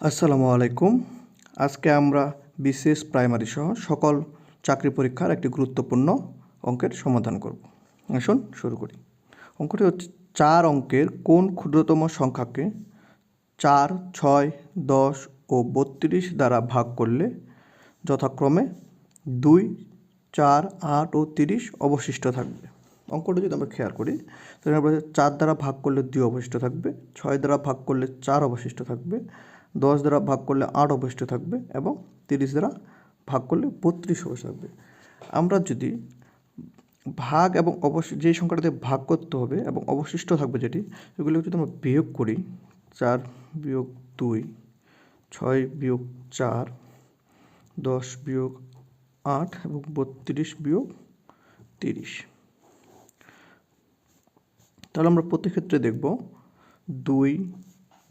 আসসালামু আলাইকুম। আজকে আমরা বিশেষ প্রাইমারি সহ সকল চাকরি পরীক্ষার একটি গুরুত্বপূর্ণ অঙ্কের সমাধান করব। আসুন শুরু করি। অঙ্কটি হচ্ছে চার অঙ্কের কোন ক্ষুদ্রতম সংখ্যাকে চার, ছয়, দশ ও বত্রিশ দ্বারা ভাগ করলে যথাক্রমে দুই, চার, আট ও তিরিশ অবশিষ্ট থাকবে। অঙ্কটা যদি আমরা খেয়াল করি, তাহলে আমরা চার দ্বারা ভাগ করলে দুই অবশিষ্ট থাকবে, ছয় দ্বারা ভাগ করলে চার অবশিষ্ট থাকবে দশ দ্বারা ভাগ করলে আট অবশিষ্ট থাকবে এবং তিরিশ দ্বারা ভাগ করলে বত্রিশ অবশ্য থাকবে। আমরা যদি ভাগ এবং অবশ্য যে সংখ্যাটাতে ভাগ করতে হবে এবং অবশিষ্ট থাকবে যেটি এগুলো যদি আমরা বিয়োগ করি, চার বিয়োগ দুই, ছয় বিয়োগ চার, দশ বিয়োগ আট এবং বত্রিশ বিয়োগ তিরিশ। তাহলে আমরা প্রতি ক্ষেত্রে দেখব দুই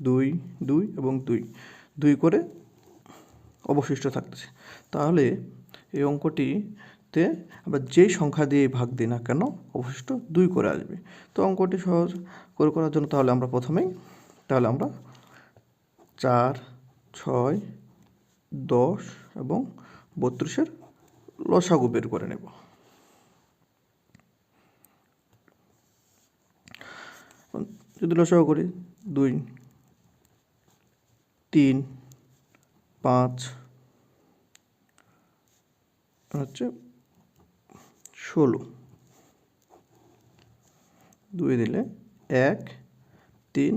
দুই দুই এবং দুই। দুই করে অবশিষ্ট থাকতেছে। তাহলে এই অঙ্কটিতে আমরা যেই সংখ্যা দিয়ে ভাগ দিই না কেন, অবশিষ্ট দুই করে আসবে। তো অঙ্কটি সহজ করে করার জন্য তাহলে আমরা প্রথমেই, তাহলে আমরা চার, ছয়, দশ এবং বত্রিশের লসাগু বের করে নেব। যদি লসাগু করি, দুই তিন, পাঁচ, হচ্ছে ষোলো। দুই দিলে এক, তিন,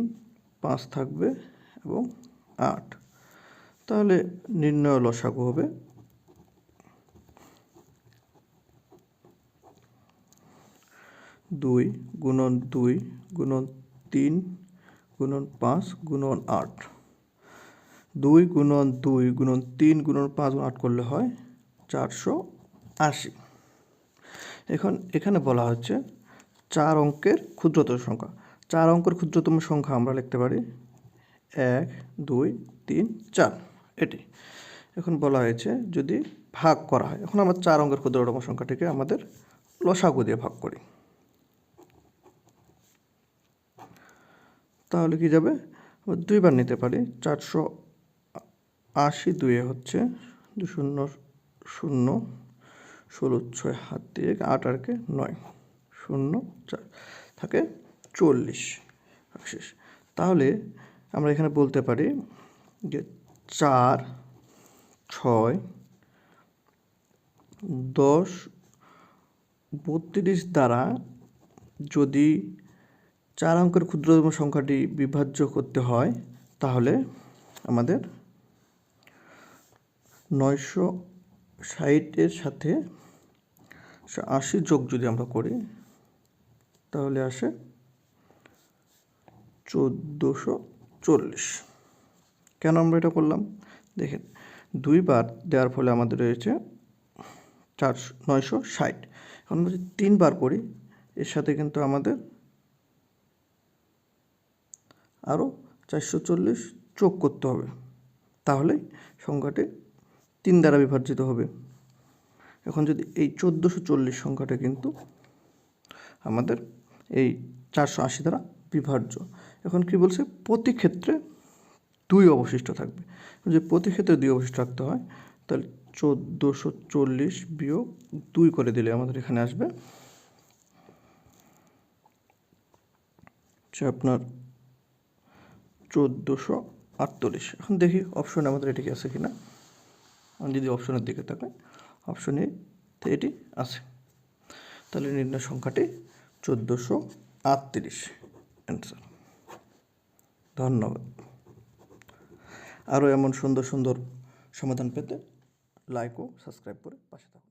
পাঁচ থাকবে এবং আট। তাহলে নির্ণয় লসাগু হবে দুই গুণন দুই গুণন তিন গুণন পাঁচ গুণন আট। দুই গুণন দুই গুণন তিন গুণন পাঁচ গুণ আট করলে হয় চারশো আশি। এখন এখানে বলা হচ্ছে চার অঙ্কের ক্ষুদ্রতম সংখ্যা। চার অঙ্কের ক্ষুদ্রতম সংখ্যা আমরা লিখতে পারি এক, দুই, তিন, চার। এটি। এখন বলা হয়েছে যদি ভাগ করা হয়, এখন আমরা চার অঙ্কের ক্ষুদ্রতম সংখ্যাটিকে আমাদের লসাগু দিয়ে ভাগ করি। তাহলে কি যাবে? দুইবার নিতে পারি চারশো আশি দুয়ে হচ্ছে দু শূন্য শূন্য ষোলো ছয় হাত দিয়ে আট আটকে নয়, শূন্য চার থাকে চল্লিশ। শেষ। তাহলে আমরা এখানে বলতে পারি যে চার, ছয়, দশ, বত্রিশ দ্বারা যদি চার অঙ্কের ক্ষুদ্রতম সংখ্যাটি বিভাজ্য করতে হয়, তাহলে আমাদের নয়শো ষাটের সাথে আশি যোগ যদি আমরা করি, তাহলে আসে চোদ্দোশো চল্লিশ। কেন আমরা এটা করলাম? দেখেন দুইবার দেওয়ার ফলে আমাদের রয়েছে চারশো নয়শো ষাট। এখন আমরা যদি তিনবার করি, এর সাথে কিন্তু আমাদের আরও চারশো চল্লিশ যোগ করতে হবে। তাহলে সংখ্যাটি তিন দ্বারা বিভাজিত হবে। এখন যদি এই চোদ্দোশো চল্লিশ সংখ্যাটা কিন্তু আমাদের এই চারশো আশি দ্বারা বিভাজ্য। এখন কি বলছে? প্রতি ক্ষেত্রে দুই অবশিষ্ট থাকবে। যদি প্রতি ক্ষেত্রে দুই অবশিষ্ট রাখতে হয়, তাহলে চোদ্দোশো চল্লিশ বিয়োগ দুই করে দিলে আমাদের এখানে আসবে। আপনার চোদ্দোশো আটচল্লিশ। এখন দেখি অপশনে আমাদের এটি আছে কি না যদি অপশনের দিকে তাকাই অপশনে এটি আছে। তাহলে নির্ণয় সংখ্যাটি চোদ্দোশো আটত্রিশ। অ্যান্সার ধন্যবাদ। আরও এমন সুন্দর সুন্দর সমাধান পেতে লাইক ও সাবস্ক্রাইব করে পাশে থাকুন।